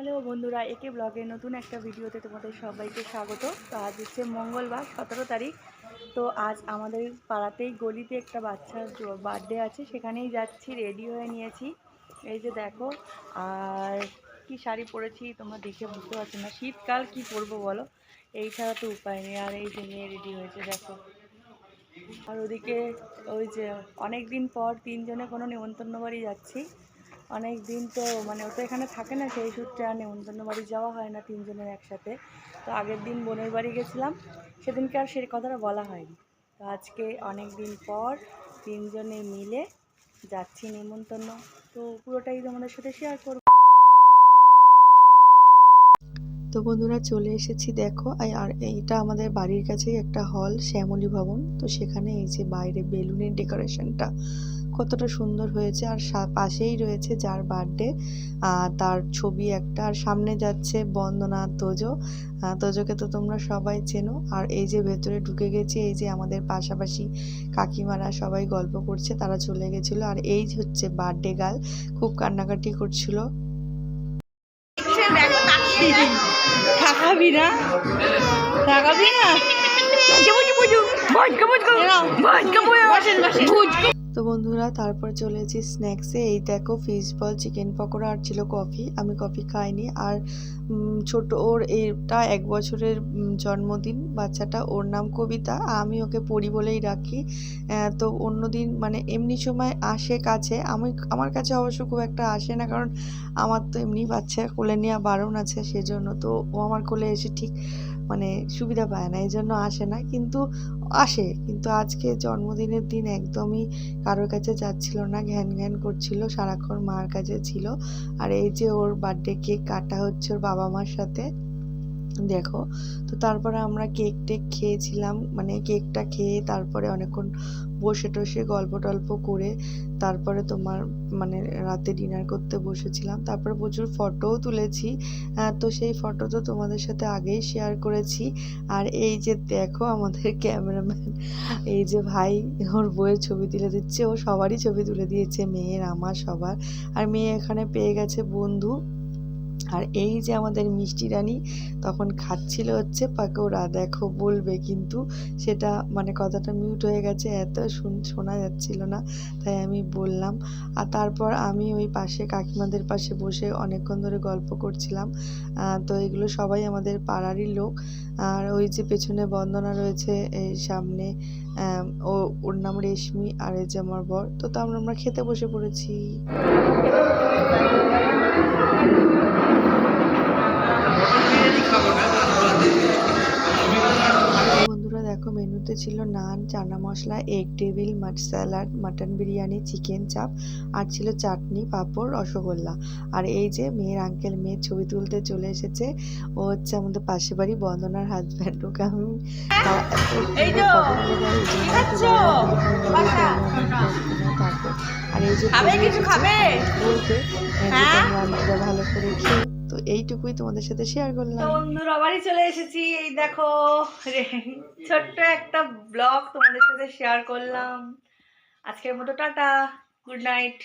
Hello বন্ধুরা, একে ব্লগের নতুন একটা ভিডিওতে তোমাদের সবাইকে স্বাগত। তো আজ হচ্ছে মঙ্গলবার, সতেরো তারিখ। তো আজ আমাদের পাড়াতেই গলিতে একটা বাচ্চার বার্থডে আছে, সেখানেই যাচ্ছি রেডি হয়ে নিয়েছি। এই যে দেখো, আর কি শাড়ি পরেছি তোমরা দেখে বুঝতে পারছ না, শীতকাল কি পরবো বলো? এই ছাড়া তো উপায় নেই, আর এই যে মেয়ে রেডি হয়েছে, দেখো। আর ওদিকে ওই যে অনেক দিন পর তিনজনে কোনো নেমন্তন্ন বাড়ি যাচ্ছি। অনেক দিন তো মানে ও তো এখানে থাকে না, সেই সূত্রে আর নেমন্তন্ন বাড়ি যাওয়া হয় না তিনজনের একসাথে। তো আগের দিন বোনের বাড়ি গেছিলাম, সেদিনকে আর সেই কথাটা বলা হয়নি। তো আজকে অনেক দিন পর তিনজনে মিলে যাচ্ছি নেমন্তন্ন। তো পুরোটাই তোমাদের সাথে শেয়ার করব। তো বন্ধুরা চলে এসেছি দেখো আর এইটা আমাদের বাড়ির কাছেই একটা হল শ্যামলী ভবন। তো সেখানে এই যে বাইরে বেলুনের ডেকোরেশনটা কতটা সুন্দর হয়েছে আর সা- পাশেই রয়েছে যার বার্থডে তার ছবি একটা আর সামনে যাচ্ছে বন্দনা তোজো। আহ, তোজোকে তো তোমরা সবাই চেনো। আর এই যে ভেতরে ঢুকে গেছি এই যে আমাদের পাশাপাশি কাকিমারা সবাই গল্প করছে তারা চলে গেছিল। আর এই হচ্ছে বার্থডে গার্ল খুব কান্নাকাটি করছিল। থাকাবি না থাকাবি না তো বন্ধুরা, তারপর চলে এসেছি স্ন্যাক্সে এই দেখো ফিশ বল চিকেন পকোড়া আর ছিল কফি আমি কফি খাইনি। আর ছোট ওর এটা এক বছরের জন্মদিন। বাচ্চাটা ওর নাম কবিতা। আমি ওকে পড়ি বলেই রাখি। তো অন্যদিন মানে এমনি সময় আসে কাছে। আমি, আমার কাছে অবশ্য খুব একটা আসে না। কারণ আমার তো এমনি বাচ্চা কোলে নেওয়া বারণ আছে সেজন্য। তো ও আমার কোলে এসে ঠিক মানে সুবিধা পায় না এই জন্য আসে না, কিন্তু আসে, কিন্তু আজকে জন্মদিনের দিন একদমই কারোর কাছে যাচ্ছিল না, ঘ্যান ঘ্যান করছিল, সারাক্ষণ মার কাছে ছিল। আর এই যে ওর বার্থডে কেক কাটা হচ্ছে ওর বাবা মার সাথে দেখো, তো তারপরে আমরা কেক টেক খেয়েছিলাম মানে কেকটা খেয়ে তারপরে অনেকক্ষণ বসে টসে গল্প টল্প করে তারপরে তোমার মানে রাতে ডিনার করতে বসেছিলাম। তারপরে প্রচুর ফটোও তুলেছি তো সেই ফটো তো তোমাদের সাথে আগেই শেয়ার করেছি। আর এই যে দেখো আমাদের ক্যামেরাম্যান এই যে ভাই ওর বইয়ের ছবি তুলে দিচ্ছে, ও সবারই ছবি তুলে দিয়েছে, মেয়ের, আমার, সবার। আর মেয়ে এখানে পেয়ে গেছে বন্ধু। আর এই যে আমাদের মিষ্টি রানী তখন খাচ্ছিল হচ্ছে, পাকোড়া। দেখো, বলবে কিন্তু সেটা মানে কথাটা মিউট হয়ে গেছে, এত শুন- শোনা যাচ্ছিল না। তাই আমি বললাম, আর তারপর আমি ওই পাশে কাকিমাদের পাশে বসে অনেকক্ষণ ধরে গল্প করছিলাম। তো এগুলো সবাই আমাদের পাড়ারই লোক। আর ওই যে পেছনে বন্দনা রয়েছে এই সামনে ও, ওর নাম রেশমি আর এই যে আমার বর। তো আমরা খেতে বসে পড়েছি। মেনুতে ছিল naan chana masala egg table মাট salad mutton biryani chicken chaap আর ছিল চাটনি পাঁপড় রসগোল্লা। আর এই যে মেয়ের আঙ্কেল মেয়ের ছবি তুলতে চলে এসেছে ও হচ্ছে আমাদের পাশে বাড়ি বন্দনার হাজব্যান্ড ওকে আমি আর এই যে হ্যাঁ? ভালো করে খেয়ে তো এইটুকুই তোমাদের সাথে শেয়ার করলাম। বন্ধুরা আবারই চলে এসেছি। এই দেখো ছোট্ট একটা ব্লগ তোমাদের সাথে শেয়ার করলাম। আজকের মতো টাটা গুড নাইট